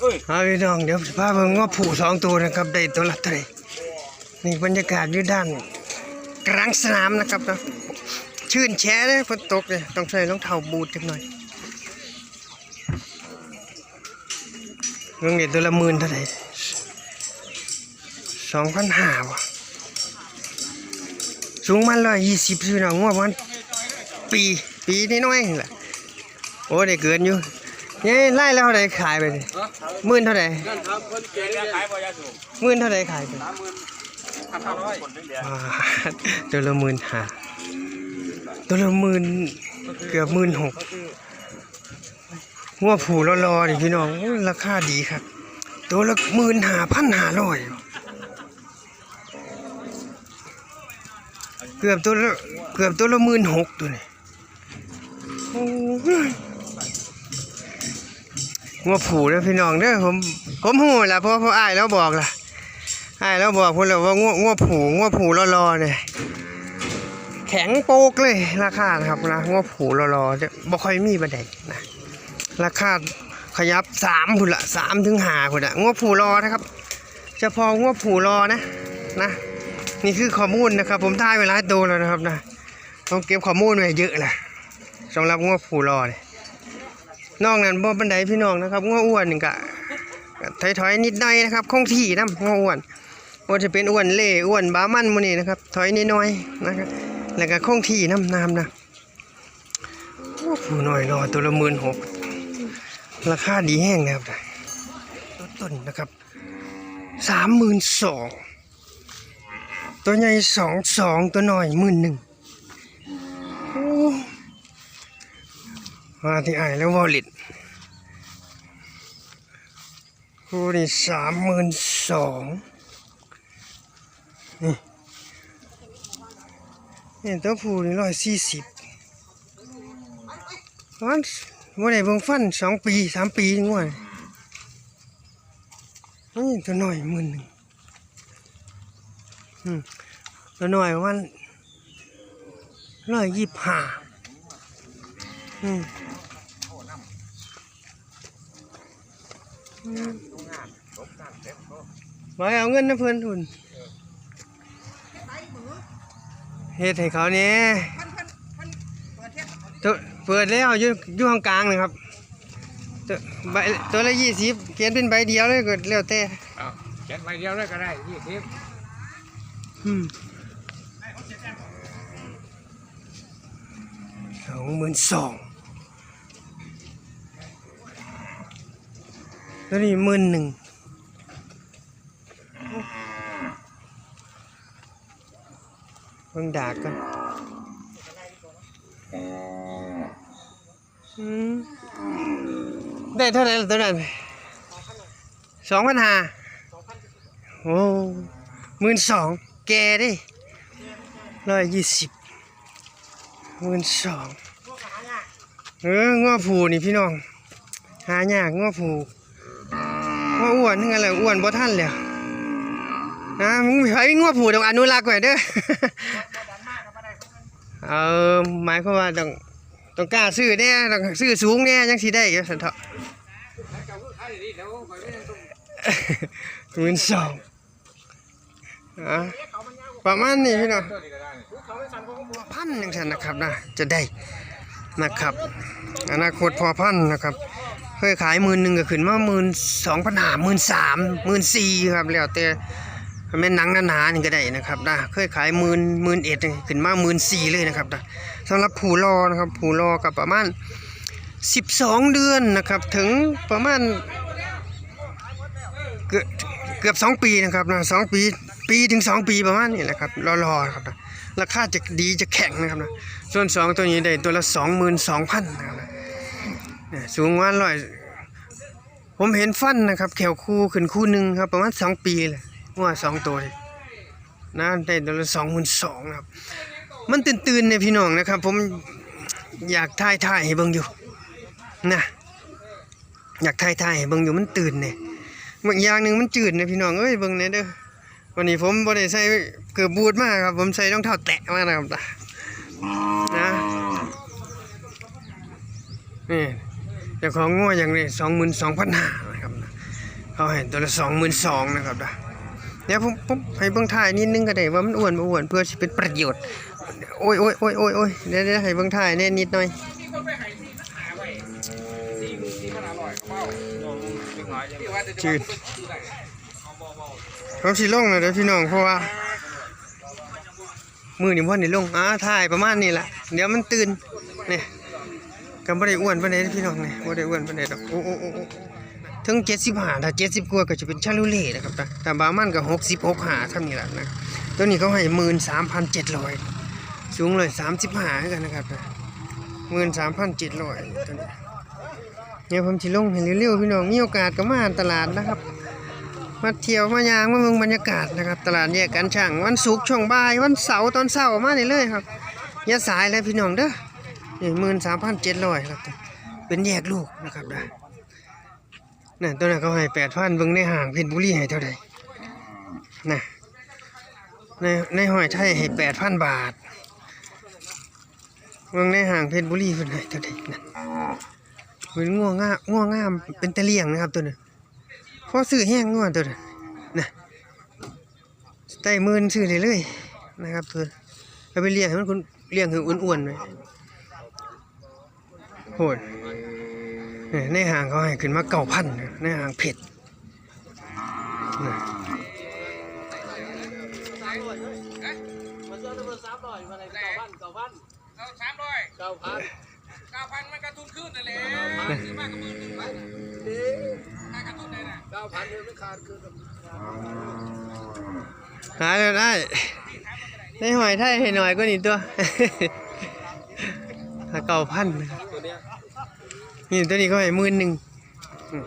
เอ้ยเอาพี่น้องเดี๋ยวพาเบิ่งว่าผูสองตัวนะครับได้ตัวละเท่าไหร่นี่บรรยากาศอยู่ด้านกลางสนามนะครับนะชื่นแช่เลยฝนตกเลยต้องใส่รองเท้าบูทจักหน่อยเรื่องเด็ดตัวละหมื่นเท่าไหร่สองพันห้าวะสูงมันร้อยยี่สิบพี่น้องงวดมันปีปีน้อยๆนี่แหละโอ้ได้เกินอยู่ นี่ยไล่แล้วเท่าไหร่ขายไปดิหมื่นเท่าไหร่นั่นครับคนเก่งเนี่ยขายบ่ยาสูบหมื่นเท่าไหร่ขายไปสามหมื่นพันห้าร้อยคนถึงเดียวอ่าตัวละหมื่นห้าตัวละหมื่นเกือบหมื่นหกหัวผูรอๆนี่พี่น้องโอ้ยราคาดีครับตัวละหมื่นห้าพันห้าร้อยเกือบตัวละเกือบตัวละหมื่นหกตัวนี่ โอ้ยหัวผูเด้อพี่น้องเด้อผมผมหูละเพราะเพราะอ้ายแล้วบอกล่ะใช่แล้วบอกคุณเลยว่าง้วง้วผูง้วผูรอๆเนี่ยแข็งโปกเลยราคาครับนะง้วผูรอๆจะบ่ค่อยมีบันไดนะราคาขยับสามพุ่นละสามถึงห้าพุ่นละง้วผูรอนะครับเฉพาะง้วผูรอนะนะนี่คือข้อมูลนะครับ ผมถ่ายเวลายตัวแล้วนะครับนะต้องเก็บข้อมูลไว้เยอะแหละสำหรับง้วผูรอเนี่ย นอกนั้นบ่บันไดพี่น้องนะครับง้วอ้วนนี่ก็ก็ถอยๆนิดหน่อยนะครับคงที่นะง้วอ้วนว่าจะเป็นอ้วนเล่อ้วนบามันมันนี่นะครับ ถอยนิดหน่อยนะครับแล้วก็คงที่น้ำน้ำนะผู้น้อยรอตัวละหมื่นหกราคาดีแห้งนะครับตัวต้นนะครับสามหมื่นสองตัวใหญ่สองสองตัวน้อยหมื่นหนึ่ง มาที่ไอแล้ววอลลิตคู่นี่สามหมื่นสองเนี่ตัวผู้นี่ร้อยสี่สิบวันวันไหนเบิ่งฟันสองปีสามปีงว่ะนี่ตัวหน้อยหมื่นหนึ่งอืมตัวหน้อยประมาณร้อยยี่สิบห้าอืม มมาเอาเงินนะเพื่อนทุนเฮ็ดให้เขาเนี่ยตัวเปิดแล้วอยู่อยู่ห้องกลางนะครับตัวใบตัวละยี่สิบเขียนเป็นใบเดียวเลยก็แล้วแต่เอาเขียนใบเดียวเลยก็ได้ยี่สิบอืมสองหมื่นสอง ตัวนี้หมื่นหนึ่งเบิ่งดากกันได้เท่าไหร่ตัวนั้นสองพันห้าโอ้หมื่นสองแกดิร้อยยี่สิบหมื่นสองเออง้อผูนี่พี่น้อง หายากง้อผู ง้ออ้วนนึงอะไรอ้วนบ่ท่านแล้วนะมึงไปง้อผูต้องอนุรักษ์ไว้เด้อเออหมายความว่าต้องต้องกล้าซื้อแน่ต้องซื้อสูงแน่ยังสิได้อยู่สันเถาะหมื่นสองอะประมาณนี้พี่น้องพันหนึ่งฉันนะครับนะจะได้นะครับ อนาคตพอพันนะครับ เคยขายหมื่นหนึ่งก็ขึ้นมาหมื่นสองพันหาหมื่นสามหมื่นสี่ครับแล้วแต่แม่นหนังหนาๆนี่ก็ได้นะครับนะเคยขายหมื่นหมื่นเอ็ดขึ้นมาหมื่นสี่เลยนะครับนะสำหรับผู้รอนะครับผู้รอกับประมาณสิบสองเดือนนะครับถึงประมาณเกือบเกือบสองปีนะครับนะสองปีปีถึงสองปีประมาณนี้แหละครับรอๆครับนะราคาจะดีจะแข็งนะครับนะส่วนสองตัวนี้ได้ตัวละสองหมื่นสองพันนะครับ เนี่ยสูงว่าร้อยผมเห็นฟันนะครับแขวคู่ขึ้นคู่หนึ่งครับ ประมาณสองปีเลยว่าสองตัวเลยนะได้ตัวละสองหมื่นสองครับ มันตื่นๆเนี่ยพี่น้องนะครับ ผมอยากถ่ายถ่ายให้เบิ่งอยู่นะอยากถ่ายถ่ายให้เบิ่งอยู่มันตื่นเนี่ยบางอย่างหนึ่งมันจืดนะพี่น้องเอ้ยเบิ่งเนี่ยเด้อวันนี้ผมบ่ได้ใส่เกือบบูทมากครับ ผมใส่รองเท้าแตะมากนะครับนะนี่ เจ้าของงัวอย่างนี้สองหมื่นสองพันห้านะครับเขาให้ตัวละสองหมื่นสองนะครับนะเดี๋ยวผมผมให้เบิ่งถ่ายนิดนึงก็ได้ว่ามันอ้วนบ่อ้วนเพื่อสิเป็นประโยชน์โอ้ยโอ้ยโอ้ยโอ้ยโอ้ยเดี๋ยวเดี๋ยวให้เบิ่งถ่ายแน่นิดหน่อยที่คนไปหายที่หาไว้สี่หมื่นสี่พันห้าร้อยเบาลงเล็กน้อยที่ว่าจะจะว่าคุณซื้อได้เอาเบาเบาผมสิลงเลยเด้อพี่น้องเพราะว่ามือนี่พ่อนี่ลงอ่าถ่ายประมาณนี้แหละเดี๋ยวมันตื่นเนี่ย ก็บ่ได้อ้วนปานใดพี่น้องเนี่ยบ่ได้อ้วนปานใดดอกโอ้โอ้โอ้โอ้ถึง75ถ้า70กว่าก็จะเป็นชาลูเล่นะครับนะแต่บามันก็60 65เท่านี้ล่ะนะตัวนี้เขาให้13,700สูงเลย35คือกันนะครับหมื่นะ13,700ตัวนี้เนี่ยผมสิลงให้เร็วๆพี่น้องมีโอกาสก็มาตลาดนะครับ มาเที่ยวมายางมาเมืองบรรยากาศนะครับ ตลาดแยกกันช่างวันศุกร์ช่วงบ่ายวันเสาร์ตอนเช้ามาเลยครับอย่าสายเลยพี่น้องเด้อ นี่หมื่นสามพันเจ็ดร้อยครับ เป็นแยกลูกนะครับนะนั่นตัวนั้นเขาให้แปดพันเบิ่งในห่างเพชรบุรีให้เท่าไหร่นะในในหอยไทยให้แปดพันบาทเบิ่งในห่างเพชรบุรีเพิ่นให้เท่าไหร่นั่นเป็นง่วงง่าง่วงง่ามเป็นตะเลียงนะครับตัวนั้นพอซื้อแห้งงวดตัวนั้นนะใต้มื่นซื้อเลยเลยนะครับตัวเอาไปเลี้ยงให้มันคุณเลี้ยงให้อ้วนๆหน่อย หดเนี่ยในห่างเขาให้ขึ้นมาเก่าพันในห่างเผ็ดนะมันเจอตัวสามร้อยมาเลยเก้าพันเก้าพันเอาสามร้อยเก้าพันเก้าพันมันกระตุ้นขึ้นนั่นแหละซื้อมากกว่าหมื่นหนึ่งพันน่ากระตุ้นเลยนะเก้าพันเนี่ยไม่ขาดคือหาแล้วได้ในหอยไทยให้หน่อยก็นี่ตัวถ้าเก่าพันนะครับตัวเนี้ยนี่ตัวนี้เขาให้หมื่นหนึ่งอืม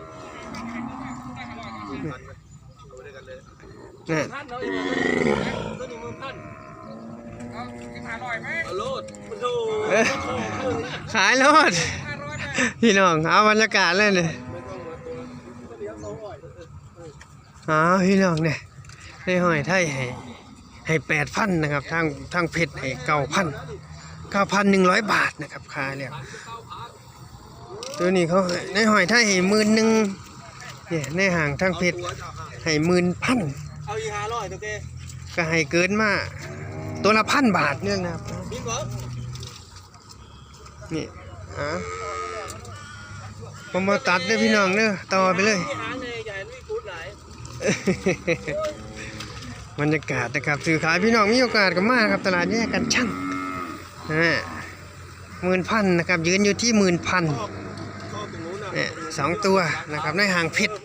นี่พันเราอีกตัวนี้มันพันเอาสิบห้าร้อยไหมเอาโลดมันโถเอ้ยขายรถห้าร้อยไหมพี่น้องเอาบรรยากาศเลยเนี่ยไม่ต้องมาตัวตัวเดียวสองร้อยอ๋อพี่น้องเนี่ยในหอยไทยให้ให้แปดพันนะครับทางทางเพชรให้เก้าพันเก้าพันหนึ่งร้อยบาทนะครับค่าแล้ว ตัวนี้เขาให้ในหอยไทยให้หมื่นหนึ่งเนี่ยในห่างทางเพชรให้หมื่นพันเอาอีห้าร้อยตัวเต้ก็ให้เกินมาตัวละพันบาทเนี่ยนะครับบิ๊กเหรอนี่อะผมมาตัดเด้อพี่น้องเด้อต่อไปเลยที่หางเนี่ยใหญ่ไม่กูดหลายบรรยากาศนะครับสื่อขายพี่น้องมีโอกาสกันมากครับตลาดแยกกันช่างนะหมื่นพันนะครับยืนอยู่ที่หมื่นพัน สองตัวนะครับในหางพิษ